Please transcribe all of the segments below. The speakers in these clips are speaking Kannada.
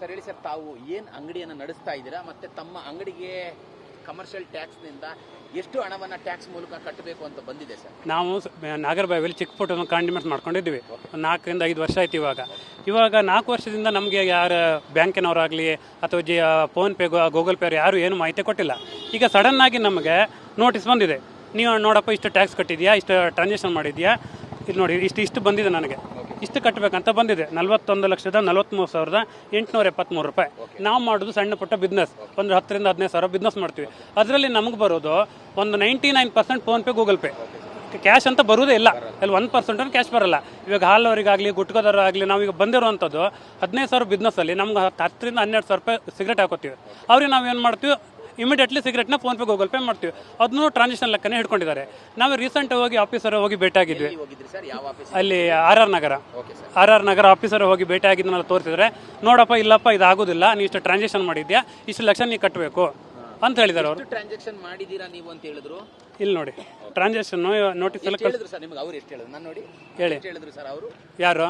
ಸರ್ ಹೇಳಿ ಸರ್, ತಾವು ಏನು ಅಂಗಡಿಯನ್ನು ನಡೆಸ್ತಾ ಇದ್ದೀರಾ? ಮತ್ತೆ ತಮ್ಮ ಅಂಗಡಿಗೆ ಕಮರ್ಷಿಯಲ್ ಟ್ಯಾಕ್ಸ್ನಿಂದ ಎಷ್ಟು ಹಣವನ್ನು ಟ್ಯಾಕ್ಸ್ ಮೂಲಕ ಕಟ್ಟಬೇಕು ಅಂತ ಬಂದಿದೆ ಸರ್? ನಾವು ನಾಗರಬಾವಿಯಲ್ಲಿ ಚಿಕ್ಕ ಪುಟ್ಟ ಕಾಂಡಿಮೆಂಟ್ಸ್ ಮಾಡ್ಕೊಂಡಿದ್ವಿ ನಾಲ್ಕರಿಂದ ಐದು ವರ್ಷ ಆಯ್ತು ಇವಾಗ. ಇವಾಗ ನಾಲ್ಕು ವರ್ಷದಿಂದ ನಮಗೆ ಯಾರು ಬ್ಯಾಂಕಿನವರಾಗಲಿ ಅಥವಾ ಜಿ ಫೋನ್ಪೇ ಗೂಗಲ್ ಪೇ ಯಾರು ಏನು ಮಾಹಿತಿ ಕೊಟ್ಟಿಲ್ಲ. ಈಗ ಸಡನ್ನಾಗಿ ನಮಗೆ ನೋಟಿಸ್ ಬಂದಿದೆ. ನೀವು ನೋಡಪ್ಪ ಇಷ್ಟು ಟ್ಯಾಕ್ಸ್ ಕಟ್ಟಿದೆಯಾ? ಇಷ್ಟು ಟ್ರಾನ್ಸಾಕ್ಷನ್ ಮಾಡಿದ್ಯಾ? ಇದು ನೋಡಿ ಇಷ್ಟು ಇಷ್ಟು ಬಂದಿದೆ ನನಗೆ. ಇಷ್ಟು ಕಟ್ಟಬೇಕಂತ ಬಂದಿದೆ. ನಲ್ವತ್ತೊಂದು ಲಕ್ಷದ ನಲ್ವತ್ತ್ಮೂರು ಸಾವಿರದ ಎಂಟುನೂರ ಎಪ್ಪತ್ತ್ಮೂರು ರೂಪಾಯಿ. ನಾವು ಮಾಡೋದು ಸಣ್ಣ ಪುಟ್ಟ ಬಿಸ್ನೆಸ್ ಒಂದು ಹತ್ತರಿಂದ ಹದಿನೈದು ಸಾವಿರ ಬಿಸ್ನೆಸ್ ಮಾಡ್ತೀವಿ. ಅದರಲ್ಲಿ ನಮಗೆ ಬರೋದು ಒಂದು ninety nine percent PhonePe Google Pay cash ಅಂತ ಬರೋದೇ ಇಲ್ಲ. ಅಲ್ಲಿ ಒನ್ ಪರ್ಸೆಂಟ್ ಕ್ಯಾಶ್ ಬರಲ್ಲ. ಇವಾಗ ಹಾಲವರಿಗಾಗಲಿ ಗುಟ್ಕೋದವರಾಗಲಿ ನಾವೀಗ ಬಂದಿರುವಂಥದ್ದು ಹದಿನೈದು ಸಾವಿರ ಬಿಸ್ನೆಸ್ಸಲ್ಲಿ ನಮ್ಗೆ ಹತ್ತು- ಹತ್ತರಿಂದ ಹನ್ನೆರಡು ಸಾವಿರ ರೂಪಾಯಿ ಸಿಗರೇಟ್ ಹಾಕೋತೀವಿ. ಅವ್ರಿಗೆ ನಾವು ಏನು ಮಾಡ್ತೀವಿ? Immediately PhonePe Google Pay ಮಾಡ್ತೀವಿ. ಅದನ್ನು ಟ್ರಾನ್ಸಾಕ್ಷನ್ ಲೆಕ್ಕನೇ ಹಿಡ್ಕೊಂಡಿದ್ದಾರೆ. ನಾವು ರೀಸೆಂಟ್ ಹೋಗಿ ಆಫೀಸರ್ ಹೋಗಿ ಭೇಟಿಯಾಗಿದ್ವಿ. ಅಲ್ಲಿ R R Nagar. R R Nagar officer ಹೋಗಿ ಭೇಟಿ ಆಗಿದ್ದನ್ನೆಲ್ಲ ತೋರಿಸಿದ್ರೆ ನೋಡಪ್ಪ ಇಲ್ಲಪ್ಪ ಇದಾಗೋದಿಲ್ಲ ನೀವು ಇಷ್ಟು ಟ್ರಾನ್ಸಾಕ್ಷನ್ ಮಾಡಿದ್ಯಾ ಇಷ್ಟು ಲಕ್ಷ ನೀವು ಕಟ್ಟಬೇಕು ಅಂತ ಹೇಳಿದಾರೆ ಅವರು. ಟ್ರಾನ್ಸಾಕ್ಷನ್ ಮಾಡಿದ್ದೀರಾ ನೀವು ಅಂತ ಹೇಳಿದ್ರು? ಇಲ್ಲಿ ನೋಡಿ ಟ್ರಾನ್ಸಾಕ್ಷನ್ ನೋಟಿಸ್ ಎಲ್ಲ ಹೇಳಿದ್ರು ಸರ್ ನಿಮಗೆ? ಅವ್ರು ಎಷ್ಟು ಹೇಳಿದ್ರು? ನಾನು ನೋಡಿ. ಹೇಳಿ. ಹೇಳಿದ್ರು ಸರ್ ಅವರು? ಯಾರು?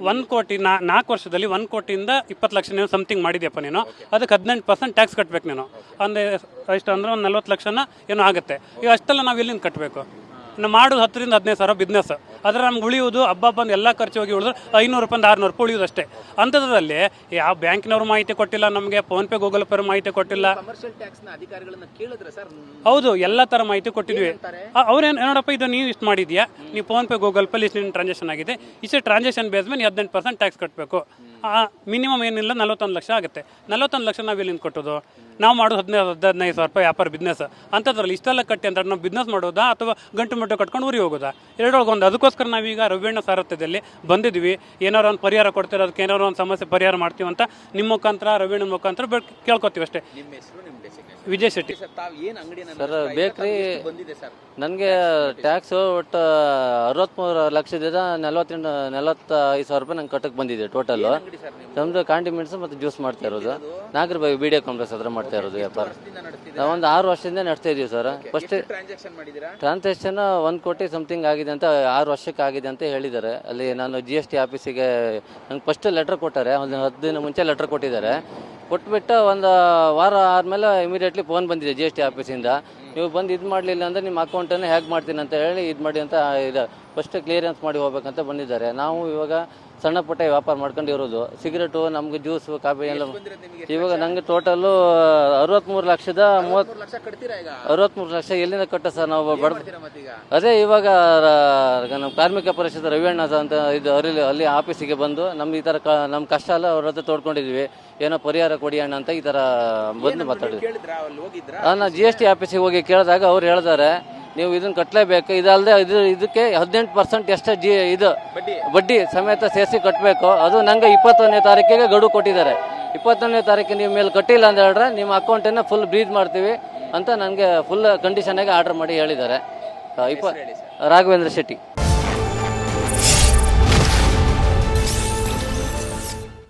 ಒಂದು ಕೋಟಿ ನಾಲ್ಕು ವರ್ಷದಲ್ಲಿ ಒಂದು ಕೋಟಿಯಿಂದ ಇಪ್ಪತ್ತು ಲಕ್ಷ ನೀವು ಸಮಥಿಂಗ್ ಮಾಡಿದ್ಯಪ್ಪ ನೀನು. ಅದಕ್ಕೆ ಹದಿನೆಂಟು ಪರ್ಸೆಂಟ್ ಟ್ಯಾಕ್ಸ್ ಕಟ್ಬೇಕು ನೀನು. ಅಂದರೆ, ಎಷ್ಟು ಅಂದ್ರೆ ಒಂದು ನಲ್ವತ್ತು ಲಕ್ಷನ ಏನೋ ಆಗುತ್ತೆ. ಈಗ ಅಷ್ಟೆಲ್ಲ ನಾವು ಎಲ್ಲಿಂದ ಕಟ್ಟಬೇಕು ಮಾಡೋದು ಹತ್ತರಿಂದ ಹದಿನೈದು ಸಾವಿರ ಬಿಸ್ನೆಸ್ ಆದರೆ ನಮ್ಗೆ ಉಳಿಯೋದು ಹಬ್ಬ ಬಂದು ಎಲ್ಲ ಖರ್ಚು ಹೋಗಿ ಉಳಿದ್ರೆ ಐನೂರು ರೂಪಾಯಿಂದ ಆರುನೂರು ರೂಪಾಯಿ ಉಳಿಯೋದು ಅಷ್ಟೇ. ಅಂಥದ್ರಲ್ಲಿ ಯಾವ ಬ್ಯಾಂಕಿನವ್ರು ಮಾಹಿತಿ ಕೊಟ್ಟಿಲ್ಲ ನಮಗೆ ಫೋನ್ಪೇ ಗೂಗಲ್ ಪೇ ಮಾಹಿತಿ ಕೊಟ್ಟಿಲ್ಲ. ಕಮರ್ಷಿಯಲ್ ಟ್ಯಾಕ್ಸ್ನ ಅಧಿಕಾರಿಗಳನ್ನ ಕೇಳಿದ್ರೆ ಸರ್? ಹೌದು ಎಲ್ಲ ಥರ ಮಾಹಿತಿ ಕೊಟ್ಟಿದ್ವಿ? ಅವ್ರೇನು ನೋಡಪ್ಪ ಇದು ನೀವು ಇಷ್ಟು ಮಾಡಿದ್ಯಾ? ನೀವು ಫೋನ್ಪೇ ಗೂಗಲ್ ಪೇ ಇಷ್ಟು ಟ್ರಾನ್ಸಾಕ್ಷನ್ ಆಗಿದೆ. ಇಷ್ಟು ಟ್ರಾನ್ಸಾಕ್ಷನ್ ಬೇಸ್ ಮೇಲೆ ಹದಿನೆಂಟು ಪರ್ಸೆಂಟ್ ಟ್ಯಾಕ್ಸ್ ಕಟ್ಟಬೇಕು ಮಿನಿಮಮ್ ಏನಿಲ್ಲ, ನಲ್ವತ್ತೊಂದು ಲಕ್ಷ ಆಗುತ್ತೆ. ನಲ್ವತ್ತೊಂದು ಲಕ್ಷ ನಾವು ಎಲ್ಲಿಂದ ಕೊಟ್ಟೋದು? ನಾವು ಮಾಡೋದು ಹದಿನೈದು ಹದಿನೈದು ಸಾವಿರ ರೂಪಾಯಿ ವ್ಯಾಪಾರ ಬಿಸ್ನೆಸ್ ಅಂಥದ್ರಲ್ಲಿ ಇಷ್ಟೆಲ್ಲ ಕಟ್ಟಿ ಅಂತ ನಾವು ಬಿಸ್ನೆಸ್ ಮಾಡೋದಾ ಅಥವಾ ಗಂಟು ಮಟ್ಟು ಕಟ್ಕೊಂಡು ಊರಿಗೆ ಹೋಗೋದಾ? ಎರಡೊಳಗೆ ಒಂದು ಅದಕ್ಕೋಸ್ಕರ ನಾವೀಗ ರವಿಯಣ್ಣ ಸಾರಥ್ಯದಲ್ಲಿ ಬಂದಿದ್ವಿ. ಏನಾರು ಒಂದು ಪರಿಹಾರ ಕೊಡ್ತೀರ? ಅದಕ್ಕೆ ಏನಾರು ಒಂದು ಸಮಸ್ಯೆ ಪರಿಹಾರ ಮಾಡ್ತೀವಿ ಅಂತ ನಿಮ್ಮ ಮುಖಾಂತರ ರವಿಯಣ್ಣ ಮುಖಾಂತರ ಕೇಳ್ಕೊತೀವಿ ಅಷ್ಟೇ. ವಿಜಯ್ ಶೆಟ್ಟಿ. ಸರ್ ತಾವು ಏನು ಅಂಗಡಿಯನ್ನು ಸರ್, ನಡೆಸ್ತಾ ಬೇಕ್ರಿ- ಬಂದಿದೆ ಸರ್? ನನಗೆ ಟ್ಯಾಕ್ಸ್ ಒಟ್ಟು ಅರವತ್ತ್ಮೂರು ಲಕ್ಷದಿಂದ ನಲವತ್ತೆಂಟು ನಲವತ್ತೈದು ಸಾವಿರ ರೂಪಾಯಿ ನಂಗೆ ಕಟ್ಟಕ್ಕೆ ಬಂದಿದೆ ಟೋಟಲ್ಲು ಅಂಗಡಿ ಸರ್ ನೀವು? ನಮ್ಮದು ಕಾಂಡಿಮೆಂಟ್ಸ್ ಮತ್ತು ಜ್ಯೂಸ್ ಮಾಡ್ತಾ ಇರೋದು. ನಾಗರಬಾವಿ ಬಿ ಡಿ ಕಾಂಪ್ಲೆಕ್ಸ್ ಹತ್ರ ಮಾಡ್ತಾ ಇರೋದು ವ್ಯಾಪಾರ. ನಾವು ಒಂದು ಆರು ವರ್ಷದಿಂದ ನಡೆಸ್ತಾ ಇದೀವಿ ಸರ್. ಫಸ್ಟ್ ಟ್ರಾನ್ಸಾಕ್ಷನ್ ಒಂದು ಕೋಟಿ ಸಮಥಿಂಗ್ ಆಗಿದೆ ಅಂತ ಆರು ವರ್ಷಕ್ಕೆ ಆಗಿದೆ ಅಂತ ಹೇಳಿದ್ದಾರೆ. ಅಲ್ಲಿ ನಾನು ಜಿ ಎಸ್ ಟಿ ಆಫೀಸಿಗೆ ನಂಗೆ ಫಸ್ಟ್ ಲೆಟ್ರ್ ಕೊಟ್ಟಾರೆ ಒಂದು ಹತ್ತು ದಿನ ಮುಂಚೆ ಲೆಟ್ರ್ ಕೊಟ್ಟಿದ್ದಾರೆ. ಕೊಟ್ಬಿಟ್ಟು ಒಂದು ವಾರ ಆದಮೇಲೆ ಇಮಿಡಿಯೇಟ್ಲಿ ಫೋನ್ ಬಂದಿದೆ ಜಿ ಎಸ್ ಟಿ ಆಫೀಸಿಂದ ನೀವು ಬಂದು ಇದು ಮಾಡಲಿಲ್ಲ ಅಂದರೆ ನಿಮ್ಮ ಅಕೌಂಟನ್ನು ಹ್ಯಾಕ್ ಮಾಡ್ತೀನಿ ಅಂತ ಹೇಳಿ ಇದು ಮಾಡಿ ಅಂತ ಇದು. ಫಸ್ಟ್ ಕ್ಲಿಯರೆನ್ಸ್ ಮಾಡಿ ಹೋಗ್ಬೇಕಂತ ಬಂದಿದ್ದಾರೆ. ನಾವು ಇವಾಗ ಸಣ್ಣ ಪುಟ್ಟ ವ್ಯಾಪಾರ ಮಾಡ್ಕೊಂಡು ಇರೋದು. ಸಿಗರೇಟು ನಮ್ಗೆ ಜ್ಯೂಸ್ ಕಾಫಿ ಎಲ್ಲ ಇವಾಗ ನಂಗೆ ಟೋಟಲು ಅರವತ್ಮೂರು ಲಕ್ಷದ ಮೂವತ್ತು ಮೂರು ಲಕ್ಷ ಎಲ್ಲಿಂದ ಕಟ್ಟ ಸರ್ ನಾವು ಬಡ ಅದೇ ಇವಾಗ ನಮ್ಮ ಕಾರ್ಮಿಕ ಪರಿಷತ್ ರವಿಯಣ್ಣ ಅಂತ ಇದು ಅಲ್ಲಿ ಅಲ್ಲಿ ಆಫೀಸಿಗೆ ಬಂದು ನಮ್ಮ ಈ ಥರ ನಮ್ಮ ಕಷ್ಟ ಎಲ್ಲ ಅವ್ರ ಹತ್ರ ತೋಡ್ಕೊಂಡಿದ್ವಿ. ಏನೋ ಪರಿಹಾರ ಕೊಡಿ ಅಣ್ಣ ಅಂತ ಈ ಥರ ಬಂದು ಮಾತಾಡಿದ್ವಿ. ನಾನು ಜಿ ಎಸ್ ಟಿ ಆಫೀಸಿಗೆ ಹೋಗಿ ಕೇಳಿದಾಗ ಅವ್ರು ಹೇಳ್ತಾರೆ ನೀವು ಇದನ್ನ ಕಟ್ಟಲೇಬೇಕು ಇದಲ್ಲದೆ ಇದು ಇದಕ್ಕೆ ಹದಿನೆಂಟು ಪರ್ಸೆಂಟ್ ಎಷ್ಟು ಜಿ ಇದು ಬಡ್ಡಿ. ಸಮೇತ ಸೇರಿಸಿ ಕಟ್ಟಬೇಕು ಅದು ನಂಗೆ ಇಪ್ಪತ್ತೊಂದನೇ ತಾರೀಕಿಗೆ ಗಡುವು ಕೊಟ್ಟಿದ್ದಾರೆ. ಇಪ್ಪತ್ತೊಂದನೇ ತಾರೀಕು ನೀವು ಮೇಲೆ ಕಟ್ಟಿಲ್ಲ ಅಂತ ಹೇಳಿದ್ರೆ ನಿಮ್ಮ ಅಕೌಂಟನ್ನು ಫುಲ್ ಬ್ರೀದ್ ಮಾಡ್ತೀವಿ ಅಂತ ನನಗೆ ಫುಲ್ ಕಂಡೀಷನಾಗಿ ಆರ್ಡರ್ ಮಾಡಿ ಹೇಳಿದ್ದಾರೆ. ಇಪ್ಪ ರಾಘವೇಂದ್ರ ಶೆಟ್ಟಿ.